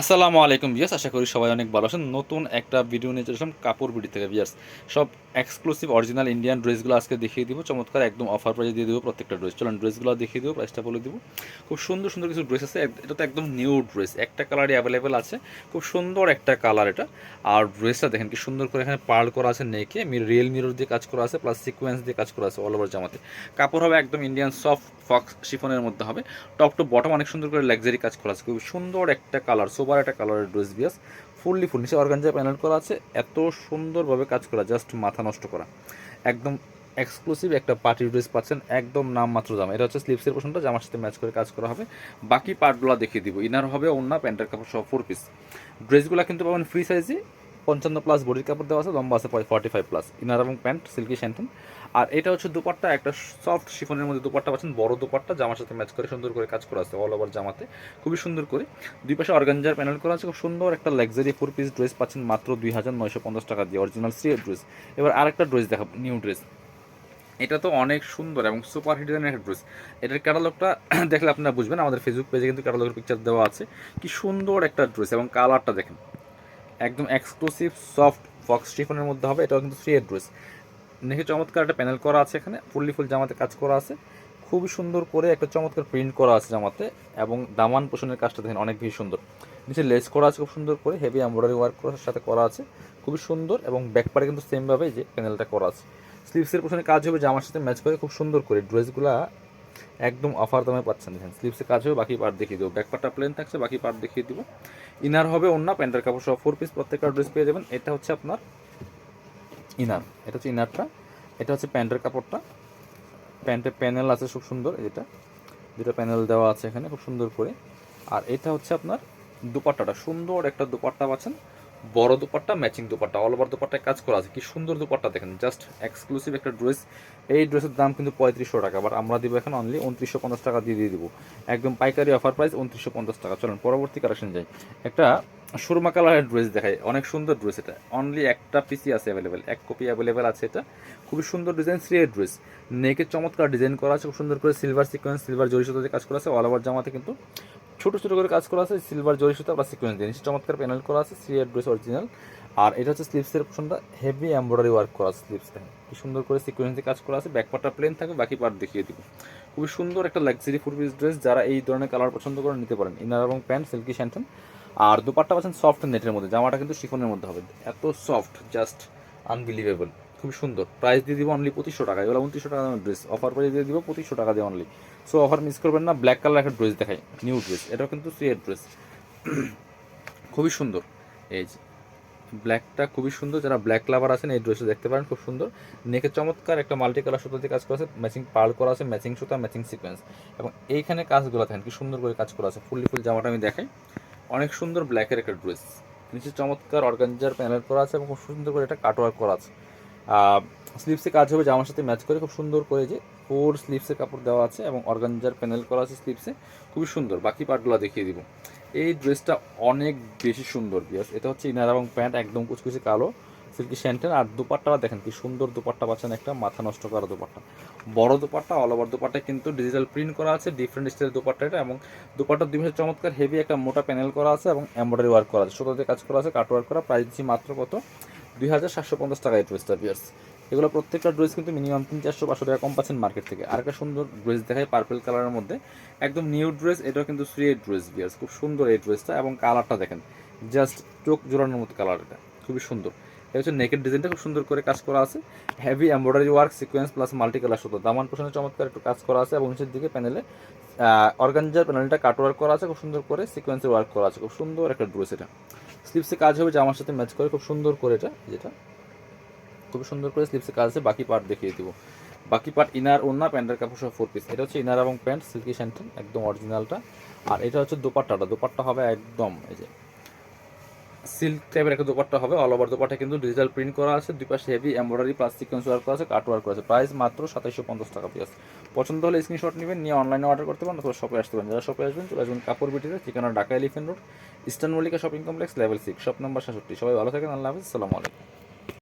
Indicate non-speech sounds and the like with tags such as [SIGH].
আসসালামু আলাইকুম বিয়াস আশা করি সবাই অনেক ভালো আছেন। নতুন একটা ভিডিও নিয়ে চলে আসলাম কাপড় বিডি থেকে বিয়াস সব এক্সক্লুসিভ অরিজিনাল ইন্ডিয়ান ড্রেসগুলো আজকে দেখিয়ে দিব। চমৎকার একদম অফার প্রাইজে দিয়ে দেবো প্রত্যেকটা ড্রেস। চলুন ড্রেসগুলো দেখিয়ে দেবো প্রাইসটা বলে দিব। খুব সুন্দর সুন্দর কিছু ড্রেস আছে। এটা তো একদম নিউ ড্রেস একটা কালারই অ্যাভেলেবেল আছে। খুব সুন্দর একটা কালার এটা। আর ড্রেসটা দেখেন কি সুন্দর করে এখানে পার্ল করা আছে নেকে। রিয়েল মিরর দিয়ে কাজ করা আছে প্লাস সিকোয়েন্স দিয়ে কাজ করা আছে অল ওভার জামাতে। কাপড় হবে একদম ইন্ডিয়ান সফট ফক্স শিফনের মধ্যে হবে। টপ টু বটম অনেক সুন্দর করে লাক্সারি কাজ করা আছে। খুব সুন্দর একটা কালার সোবার একটা কালারের ড্রেস বিয়াস, ফুললি ফুল নিচে অর্গানজা প্যানেল করা আছে, এত সুন্দরভাবে কাজ করা, জাস্ট মাথা নষ্ট করা। একদম এক্সক্লুসিভ একটা পার্টি ড্রেস পাচ্ছেন, একদম নাম মাত্র জামা এটা হচ্ছে স্লিপসের পোশনটা, জামার সাথে ম্যাচ করে কাজ করা হবে। বাকি পার্টগুলো দেখিয়ে দিব। ইনার হবে অন্য প্যান্টের কাপড় সহ ফোর পিস ড্রেসগুলো কিন্তু পাবেন ফ্রি সাইজে পঞ্চান্ন প্লাস বডির কাপড় দেওয়া আছে, লম্বা আছে ফর্টি ফাইভ প্লাস ইনার এবং প্যান্ট সিল্কি শ্যান্টেন আর এটা হচ্ছে দুপাট্টা, একটা সফট শিফনের মধ্যে দুপাট্টা পাচ্ছেন, বড় দুপাট্টা, জামার সাথে ম্যাচ করে, সুন্দর করে কাজ করা আছে অল ওভার জামাতে। খুবই সুন্দর করে। দুই পাশে অর্গানজার প্যানেল করা আছে, খুব সুন্দর একটা লাক্সারি ফোর পিস ড্রেস পাচ্ছেন মাত্র দুই হাজার নয়শো পঞ্চাশ টাকা দিয়ে অরিজিনাল সি ড্রেস এবার আরেকটা ড্রেস দেখাবো নিউ ড্রেস এটা তো অনেক সুন্দর এবং সুপার হিট ডিজাইনের একটা ড্রেস এটার ক্যাটালগটা [CLEARS THROAT] দেখলে আপনারা বুঝবেন, আমাদের ফেসবুক পেজে কিন্তু ক্যাটালগের পিকচার দেওয়া আছে। কি সুন্দর একটা ড্রেস এবং কালারটা দেখেন। একদম এক্সক্লুসিভ সফট ফক্স স্টিফনের মধ্যে হবে, এটাও কিন্তু থ্রি ড্রেস দেখে চমৎকার একটা প্যানেল করা আছে এখানে, ফুললি ফুল জামাতে কাজ করা আছে। খুবই সুন্দর করে একটা চমৎকার প্রিন্ট করা আছে জামাতে, এবং দামান পোষণের কাজটা দেখেন অনেক বেশি সুন্দর। নিচে লেস করা আছে খুব সুন্দর করে হেভি এমব্রয়ডারি ওয়ার্ক করার সাথে করা আছে, খুবই সুন্দর, এবং ব্যাকপারে কিন্তু সেমভাবে যে প্যানেলটা করা আছে। স্লিভসের পোষণে কাজ হবে, জামার সাথে ম্যাচ করে খুব সুন্দর করে ড্রেসগুলা একদম অফার দামে পাচ্ছেন। দেখেন স্লিভসে কাজ হবে, বাকি পার্ট দেখিয়ে দেবো। ব্যাক পার্টটা প্লেন থাকছে, বাকি পার্ট দেখিয়ে দিব। ইনার হবে অন্য, প্যান্টের কাপড় সব ফোর পিস প্রত্যেকটা ড্রেস পেয়ে যাবেন। এটা হচ্ছে আপনার ইনার এটা হচ্ছে ইনারটা এটা হচ্ছে প্যান্টের কাপড়টা। প্যান্টের প্যানেল আছে, খুব সুন্দর এটা দুটো প্যানেল দেওয়া আছে এখানে, খুব সুন্দর করে। আর এটা হচ্ছে আপনার দুপাট্টাটা, সুন্দর একটা দুপাট্টা পাচ্ছেন। বড় dupatta matching dupatta all over দুপাট্টায় কাজ করা আছে। কি সুন্দর দুপাট্টা দেখেন জাস্ট এক্সক্লুসিভ একটা ড্রেস এই ড্রেসের দাম কিন্তু পঁয়ত্রিশশো টাকা বাট আমরা দিব এখন অনলি উনত্রিশশো পঞ্চাশ টাকা দিয়ে দিয়ে দিব। একদম পাইকারি অফার প্রাইস উনত্রিশশো পঞ্চাশ টাকা। চলেন, পরবর্তী কালেকশন যাই। একটা সুরমা কালারের ড্রেস দেখায় অনেক সুন্দর ড্রেস এটা। অনলি একটা পিসি আছে অ্যাভেলেবেল এক কপি অ্যাভেলেবেল আছে এটা। খুবই সুন্দর ডিজাইন থ্রিয়ের ড্রেস নেকের চমৎকার ডিজাইন করা আছে, খুব সুন্দর করে সিলভার সিকোয়েন্স সিলভার জরি দিয়ে কাজ করা আছে অল ওভার জামাতে কিন্তু ছোট ছোট করে কাজ করা আছে সিলভার জরি সুতো বা সিকোয়েন্স দিয়ে। চমৎকার প্যানেল করা আছে থ্রিয়ের ড্রেস অরিজিনাল আর এটা হচ্ছে স্লিপসের পোর্শনটা হেভি এমব্রয়ডারি ওয়ার্ক করা আছে স্লিভসটা কি সুন্দর করে সিকোয়েন্স কাজ করা আছে ব্যাক পার্টটা প্লেন থাকবে, বাকি পার্ট দেখিয়ে দিব। খুবই সুন্দর একটা লাক্সারি ফুল পিস ড্রেস যারা এই ধরনের কালার পছন্দ করে নিতে পারেন। ইনার এবং প্যান্ট সিল্কি শ্যান্টন আর দুপাট্টা পাচ্ছেন সফট নেটের মধ্যে, জামাটা কিন্তু শিফনের মধ্যে হবে। এত সফট জাস্ট আনবিলিভেবল খুবই সুন্দর। প্রাইস দিয়ে দিব অনলি পঁচিশশো টাকা। এগুলো উনত্রিশশো টাকা দামের ড্রেস অফার প্রাইস দিয়ে দিব পঁচিশশো টাকা দিয়ে অনলি সো অফার মিস করবেন না। ব্ল্যাক কালার একটা ড্রেস দেখাই। নিউ ড্রেস এটাও কিন্তু সিয়ের ড্রেস [CLEARS THROAT] খুবই সুন্দর। এই যে ব্ল্যাকটা খুবই সুন্দর। যারা ব্ল্যাক লাভার আছেন, এই ড্রেসটা দেখতে পারেন, খুব সুন্দর। নেকে চমৎকার একটা মাল্টি কালার সুতো দিয়ে কাজ করা আছে। ম্যাচিং পার্ল করা আছে ম্যাচিং সুতা ম্যাচিং সিকোয়েন্স এবং এইখানে কাজগুলো দেখেন, কি সুন্দর করে কাজ করা আছে। ফুললি ফুল জামাটা আমি দেখাই। অনেক সুন্দর ব্ল্যাকের একটা ড্রেস নিচে চমৎকার অর্গানজার প্যানেল করা আছে এবং খুব সুন্দর করে এটা কাটওয়ার্ক করা আছে। স্লিভসে কাজ হবে জামার সাথে ম্যাচ করে খুব সুন্দর করে যে ফোর স্লিভসে কাপড় দেওয়া আছে এবং অর্গানজার প্যানেল করা আছে স্লিভসে খুবই সুন্দর। বাকি পার্টগুলো দেখিয়ে দিব। এই ড্রেসটা অনেক বেশি সুন্দর বিয়াস এটা হচ্ছে ইনার এবং প্যান্ট একদম কুচকুচি কালো সিল্কি শ্যান্টেন আর দুপাট্টা দেখেন কি সুন্দর দুপাট্টা পাচ্ছেন একটা, মাথা নষ্ট করা দুপাট্টা। বড় দুপাট্টা অল ওভার দুপাট্টায় কিন্তু ডিজিটাল প্রিন্ট করা আছে ডিফারেন্ট স্টাইলের দুপাট্টা এটা, এবং দুপাট্টার দুই চমৎকার হেভি একটা মোটা প্যানেল করা আছে এবং এমব্রয়ডারি ওয়ার্ক করা আছে। সুতোতে কাজ করা আছে কাট ওয়ার্ক করা প্রাইস দিচ্ছি মাত্র কত? দুই হাজার সাতশো পঞ্চাশ টাকা এই ড্রেসটা বিয়ার্স এগুলো প্রত্যেকটা ড্রেস কিন্তু মিনিমাম তিন চারশো পাঁচশো টাকা কম পাচ্ছেন মার্কেট থেকে। আর একটা সুন্দর ড্রেস দেখায় পার্পেল কালারের মধ্যে। একদম নিউ ড্রেস এটাও কিন্তু থ্রি ড্রেস বিয়ার্স খুব সুন্দর এই ড্রেসটা এবং কালারটা দেখেন জাস্ট চোখ জোড়ানোর মতো কালার এটা। খুবই সুন্দর। এটা হচ্ছে নেকের ডিজাইনটা খুব সুন্দর করে কাজ করা আছে। Heavy embroidery work sequence plus multi colour সুতো। দামান পোষণে চমৎকার একটু কাজ করা আছে এবং নিচের দিকে প্যানেলে অর্গানজার প্যানেলটা কাট ওয়ার্ক করা আছে, খুব সুন্দর করে সিকোয়েন্সের ওয়ার্ক করা আছে। খুব সুন্দর একটা ড্রেস এটা। স্লিপসে কাজ হবে যে আমার সাথে ম্যাচ করে, খুব সুন্দর করে এটা যেটা। খুব সুন্দর করে স্লিপসে কাজ আছে, বাকি পার্ট দেখিয়ে দিব। বাকি পার্ট ইনার ওনা প্যান্টের কাপড় সহ ফোর পিস এটা হচ্ছে ইনার এবং প্যান্ট সিল্কি স্যান্টেন একদম অরিজিনালটা আর এটা হচ্ছে দোপাট্টাটা। দোপাট্টা হবে একদম, এই যে সিল্ক টাইপের একটা দোপাট্টা হবে অল ওভার দোপাট্টা কিন্তু ডিজিটাল প্রিন্ট করা আছে দুই পাশে heavy embroidery plastic sequence work করা আছে কাট ওয়ার্ক করা আছে। প্রাইস মাত্র সাতাইশশো পঞ্চাশ টাকা পিস পছন্দ হলে স্ক্রিনশট নেবেন, নিয়ে অনলাইনে অর্ডার করতে পারেন অথবা শপে আসতে পারেন। যারা শপে আসবেন, চলে আসবেন কাপড় বিটিতে, ঠিকানা Dhaka Elephant Road, Eastern Mallika shopping complex level six shop number সাতষট্টি। সবাই ভালো থাকেন, আল্লাহ হাফিজ সালামু আলাইকুম।